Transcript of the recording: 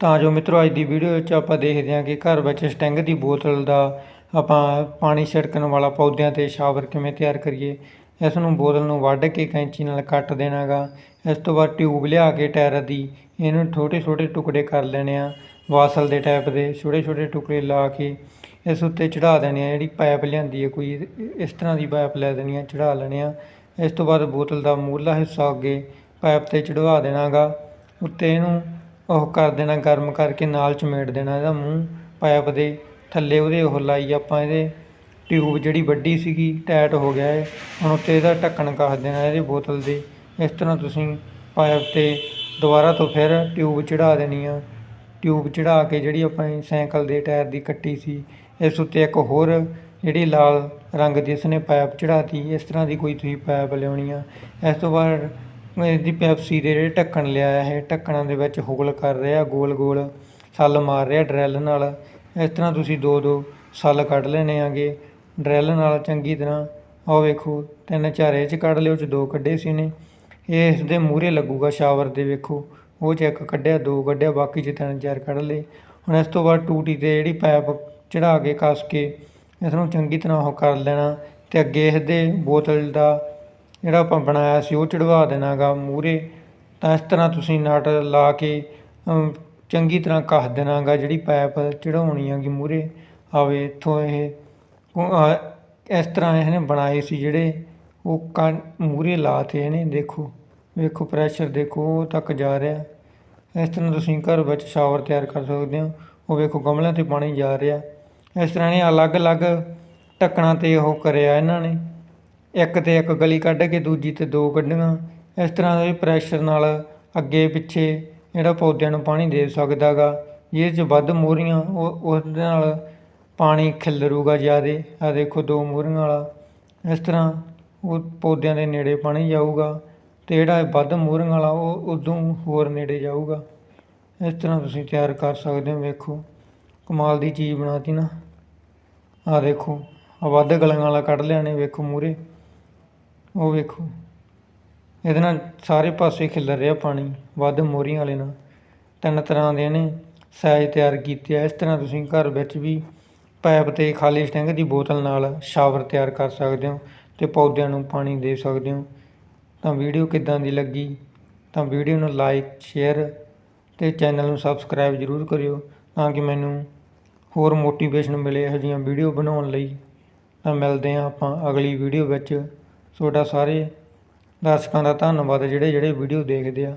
ਤਾਂ ਜੋ ਮਿੱਤਰੋ, ਅੱਜ ਦੀ ਵੀਡੀਓ ਵਿੱਚ ਆਪਾਂ ਦੇਖਦੇ ਹਾਂ ਕਿ ਘਰ ਵਿੱਚ ਸਟੈਂਗ ਦੀ ਬੋਤਲ ਦਾ ਆਪਾਂ ਪਾਣੀ ਛਿੜਕਣ ਵਾਲਾ ਪੌਦਿਆਂ 'ਤੇ ਸ਼ਾਵਰ ਕਿਵੇਂ ਤਿਆਰ ਕਰੀਏ, ਇਸ ਨੂੰ ਬੋਤਲ ਨੂੰ ਵੱਢ ਕੇ ਕੈਂਚੀ ਨਾਲ ਕੱਟ ਦੇਣਾ ਗਾ ਇਸ ਤੋਂ ਬਾਅਦ ਟਿਊਬ ਲਿਆ ਕੇ ਟਾਇਰ ਦੀ, ਇਹਨੂੰ ਛੋਟੇ ਛੋਟੇ ਟੁਕੜੇ ਕਰ ਲੈਣੇ ਆ, ਵਾਸਲ ਦੇ ਟਾਈਪ ਦੇ ਛੋਟੇ ਛੋਟੇ ਟੁਕੜੇ ਲਾ ਕੇ ਇਸ ਉੱਤੇ ਚੜਾ ਦੇਣੇ ਆ, ਜਿਹੜੀ ਪਾਈਪ ਲਿਆਂਦੀ ਹੈ ਕੋਈ, ਇਸ ਤਰ੍ਹਾਂ ਦੀ ਪਾਈਪ ਲੈ ਦੇਣੀ ਆ ਚੜਾ ਲੈਣੇ ਆ, ਇਸ ਤੋਂ ਬਾਅਦ ਬੋਤਲ ਦਾ ਮੂਲਾ ਹਿੱਸਾ ਅੱਗੇ ਪਾਈਪ 'ਤੇ ਚੜਵਾ ਦੇਣਾ ਗਾ ਉੱਤੇ ਇਹਨੂੰ ਉਹ ਕਰ ਦੇਣਾ, ਗਰਮ ਕਰਕੇ ਨਾਲ ਚਮੇੜ ਦੇਣਾ ਇਹਦਾ ਮੂੰਹ, ਪਾਇਪ ਦੇ ਥੱਲੇ ਉਹਦੇ ਉਹ ਲਾਈ ਆਪਾਂ ਇਹਦੇ ਟਿਊਬ ਜਿਹੜੀ ਵੱਡੀ ਸੀਗੀ ਟਾਈਟ ਹੋ ਗਿਆ ਹੈ ਹੁਣ ਉੱਤੇ ਇਹਦਾ ਢੱਕਣ ਕੱਸ ਦੇਣਾ ਇਹਦੇ ਬੋਤਲ ਦੇ। ਇਸ ਤਰ੍ਹਾਂ ਤੁਸੀਂ ਪਾਇਪ 'ਤੇ ਦੁਬਾਰਾ ਤੋਂ ਫਿਰ ਟਿਊਬ ਚੜਾ ਦੇਣੀ ਆ। ਟਿਊਬ ਚੜਾ ਕੇ ਜਿਹੜੀ ਆਪਾਂ ਨੇ ਸਾਈਕਲ ਦੇ ਟਾਇਰ ਦੀ ਕੱਟੀ ਸੀ, ਇਸ ਉੱਤੇ ਇੱਕ ਹੋਰ ਜਿਹੜੀ ਲਾਲ ਰੰਗ ਦੀ ਇਸਨੇ ਪਾਇਪ ਚੜਾਤੀ ਇਸ ਤਰ੍ਹਾਂ ਦੀ ਕੋਈ ਤੁਸੀਂ ਪਾਈਪ ਲਿਆਉਣੀ ਆ। ਇਸ ਤੋਂ ਬਾਅਦ ਇਹਦੀ ਪੈਪਸੀ ਦੇ ਜਿਹੜੇ ਢੱਕਣ ਲਿਆਇਆ ਹੈ ਢੱਕਣਾਂ ਦੇ ਵਿੱਚ ਹੋਲ ਕਰ ਰਿਹਾ, ਗੋਲ ਗੋਲ ਸੱਲ ਮਾਰ ਰਿਹਾ ਡਰੈਲ ਨਾਲ। ਇਸ ਤਰ੍ਹਾਂ ਤੁਸੀਂ ਦੋ ਦੋ ਸੱਲ ਕੱਢ ਲੈਣੇ ਆਗੇ। ਡਰੈਲ ਨਾਲ ਚੰਗੀ ਤਰ੍ਹਾਂ, ਆਹ ਵੇਖੋ, ਤਿੰਨ ਚਾਰ ਇਹ 'ਚ ਕੱਢ ਲਿਓ ਚ ਦੋ ਕੱਢੇ ਸੀ ਨੇ ਇਹ ਇਸ ਦੇ ਮੂਹਰੇ ਲੱਗੂਗਾ ਸ਼ਾਵਰ ਦੇ ਵੇਖੋ। ਉਹ 'ਚ ਇੱਕ ਕੱਢਿਆ, ਦੋ ਕੱਢਿਆ, ਬਾਕੀ 'ਚ ਤਿੰਨ ਚਾਰ ਕੱਢ ਲਏ। ਹੁਣ ਇਸ ਤੋਂ ਬਾਅਦ ਟੂਟੀ ਤੇ ਜਿਹੜੀ ਪਾਈਪ ਚੜਾ ਕੇ ਕੱਸ ਕੇ, ਇਸ ਨੂੰ ਚੰਗੀ ਤਰ੍ਹਾਂ ਉਹ ਕਰ ਲੈਣਾ ਤੇ ਅੱਗੇ ਇਸ ਦੇ ਬੋਤਲ ਦਾ ਜਿਹੜਾ ਆਪਾਂ ਬਣਾਇਆ ਸੀ ਉਹ ਚੜਵਾ ਦੇਣਾ ਗਾ ਮੂਹਰੇ। ਤਾਂ ਇਸ ਤਰ੍ਹਾਂ ਤੁਸੀਂ ਨਟ ਲਾ ਕੇ ਚੰਗੀ ਤਰ੍ਹਾਂ ਕੱਸ ਦੇਣਾ ਗਾ ਜਿਹੜੀ ਪਾਈਪ ਚੜਾਉਣੀ ਹੈਗੀ ਮੂਹਰੇ। ਆਵੇ ਇੱਥੋਂ ਇਹ ਇਸ ਤਰ੍ਹਾਂ ਇਹਨੇ ਬਣਾਏ ਸੀ ਜਿਹੜੇ ਉਹ ਕਣ ਮੂਹਰੇ ਲਾਤੇ ਇਹਨੇ ਦੇਖੋ, ਵੇਖੋ ਪ੍ਰੈਸ਼ਰ ਦੇਖੋ, ਉਹ ਤੱਕ ਜਾ ਰਿਹਾ। ਇਸ ਤਰ੍ਹਾਂ ਤੁਸੀਂ ਘਰ ਵਿੱਚ ਸ਼ਾਵਰ ਤਿਆਰ ਕਰ ਸਕਦੇ ਹੋ, ਉਹ ਵੇਖੋ ਗਮਲਿਆਂ 'ਤੇ ਪਾਣੀ ਜਾ ਰਿਹਾ। ਇਸ ਤਰ੍ਹਾਂ ਨੇ ਅਲੱਗ-ਅਲੱਗ ਢੱਕਣਾਂ 'ਤੇ ਉਹ ਕਰਿਆ ਇਹਨਾਂ ਨੇ। ਇੱਕ ਤੇ ਇੱਕ ਗਲੀ ਕੱਢ ਕੇ ਦੂਜੀ ਤੇ ਦੋ ਕੱਢੀਆਂ। ਇਸ ਤਰ੍ਹਾਂ ਦੇ ਪ੍ਰੈਸ਼ਰ ਨਾਲ ਅੱਗੇ ਪਿੱਛੇ ਜਿਹੜਾ ਪੌਦਿਆਂ ਨੂੰ ਪਾਣੀ ਦੇ ਸਕਦਾ ਗਾ ਜਿਹਦੇ 'ਚ ਵੱਧ ਮੋਰੀਆਂ, ਉਹ ਉਹਦੇ ਨਾਲ ਪਾਣੀ ਖਿਲਰੂਗਾ ਜ਼ਿਆਦੇ। ਆ ਦੇਖੋ ਦੋ ਮੋਰੀਆਂ ਵਾਲਾ। ਇਸ ਤਰ੍ਹਾਂ ਉਹ ਪੌਦਿਆਂ ਦੇ ਨੇੜੇ ਪਾਣੀ ਜਾਊਗਾ ਤੇ ਜਿਹੜਾ ਵੱਧ ਮੋਰੀਆਂ ਵਾਲਾ, ਉਹ ਉਦੋਂ ਹੋਰ ਨੇੜੇ ਜਾਊਗਾ। ਇਸ ਤਰ੍ਹਾਂ ਤੁਸੀਂ ਤਿਆਰ ਕਰ ਸਕਦੇ ਹੋ, ਵੇਖੋ। ਕਮਾਲ ਦੀ ਚੀਜ਼ ਬਣਾਤੀ ਨਾ। ਆ ਦੇਖੋ ਆ ਵੱਧ ਗਲਾਂ ਵਾਲਾ ਕੱਢ ਲਿਆ ਨੇ, ਵੇਖੋ ਮੂਹਰੇ। ਉਹ ਵੇਖੋ। ਇਹਦੇ ਨਾਲ ਸਾਰੇ ਪਾਸੇ ਖਿਲਰ ਰਿਹਾ ਪਾਣੀ, ਵੱਧ ਮੋਰੀਆਂ ਵਾਲੇ ਨਾਲ। ਤਿੰਨ ਤਰ੍ਹਾਂ ਦੇ ਨੇ ਸਾਈਜ਼ ਤਿਆਰ ਕੀਤੇ ਆ। ਇਸ ਤਰ੍ਹਾਂ ਤੁਸੀਂ ਘਰ ਵਿੱਚ ਵੀ ਪਾਈਪ ਤੇ ਖਾਲੀ ਸਟਿੰਗ ਦੀ ਬੋਤਲ ਨਾਲ ਸ਼ਾਵਰ ਤਿਆਰ ਕਰ ਸਕਦੇ ਹੋ ਤੇ ਪੌਦਿਆਂ ਨੂੰ ਪਾਣੀ ਦੇ ਸਕਦੇ ਹੋ। ਤਾਂ ਵੀਡੀਓ ਕਿੱਦਾਂ ਦੀ ਲੱਗੀ? ਤਾਂ ਵੀਡੀਓ ਨੂੰ ਲਾਈਕ, ਸ਼ੇਅਰ ਤੇ ਚੈਨਲ ਨੂੰ ਸਬਸਕ੍ਰਾਈਬ ਜ਼ਰੂਰ ਕਰਿਓ ਤਾਂ ਕਿ ਮੈਨੂੰ ਹੋਰ ਮੋਟੀਵੇਸ਼ਨ ਮਿਲੇ ਇਹੋ ਜਿਹੀਆਂ ਵੀਡੀਓ ਬਣਾਉਣ ਲਈ। ਤਾਂ ਮਿਲਦੇ ਹਾਂ ਆਪਾਂ ਅਗਲੀ ਵੀਡੀਓ ਵਿੱਚ। ਤੁਹਾਡਾ ਸਾਰੇ ਦਰਸ਼ਕਾਂ ਦਾ ਧੰਨਵਾਦ ਜਿਹੜੇ ਜਿਹੜੇ ਵੀਡੀਓ ਦੇਖਦੇ ਆ।